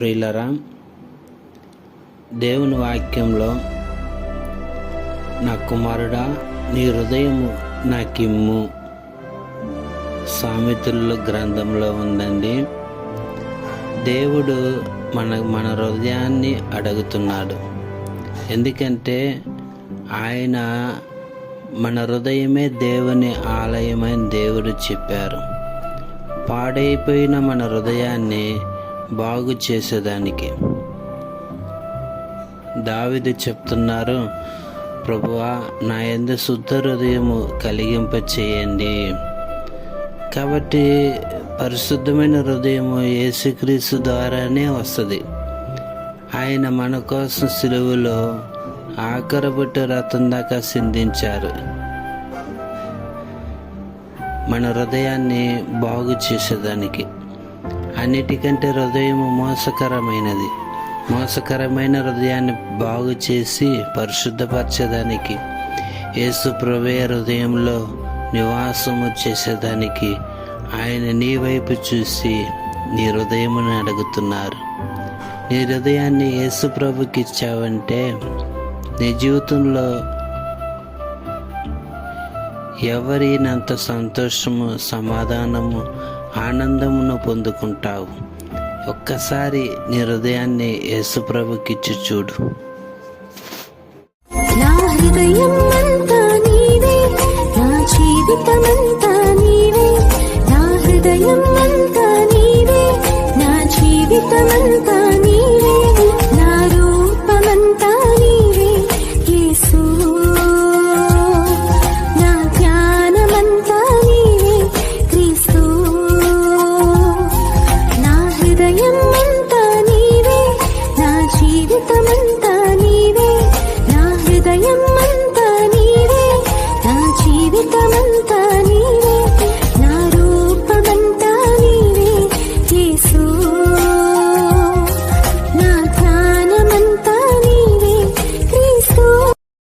ప్రియులరా దేవుని వాక్యంలో నా కుమారుడా నీ హృదయము నాకిమ్ము. సామెతల గ్రంథంలో ఉందండి. దేవుడు మన మన హృదయాన్ని అడుగుతున్నాడు. ఎందుకంటే ఆయన మన హృదయమే దేవుని ఆలయమని దేవుడు చెప్పారు. పాడైపోయిన మన హృదయాన్ని బాగు చేసేదానికి దావిది చెప్తున్నారు ప్రభువా నా ఎందు శుద్ధ హృదయము కలిగింప చేయండి కాబట్టి పరిశుద్ధమైన హృదయము యేసుక్రీస్తు ద్వారానే వస్తుంది. ఆయన మన కోసం సిలువలో ఆకరబుట్ట రథం దాకా సిందించారు. మన హృదయాన్ని బాగు చేసేదానికి అన్నిటికంటే హృదయం మోసకరమైనది. మోసకరమైన హృదయాన్ని బాగు చేసి పరిశుద్ధపరచేదానికి యేసు ప్రభే హృదయంలో నివాసము చేసేదానికి ఆయన నీ వైపు చూసి నీ హృదయమును అడుగుతున్నారు. నీ హృదయాన్ని యేసు ప్రభుకి ఇచ్చావంటే నీ జీవితంలో ఎవరినంత సంతోషము సమాధానము ఆనందమును పొందుకుంటావు. ఒక్కసారి నీ హృదయాన్ని యేసుప్రభుకిచ్చి చూడు. నా హృదయం హృదయం అంతా నీవే. నా జీవితం అంతా నీవే. నా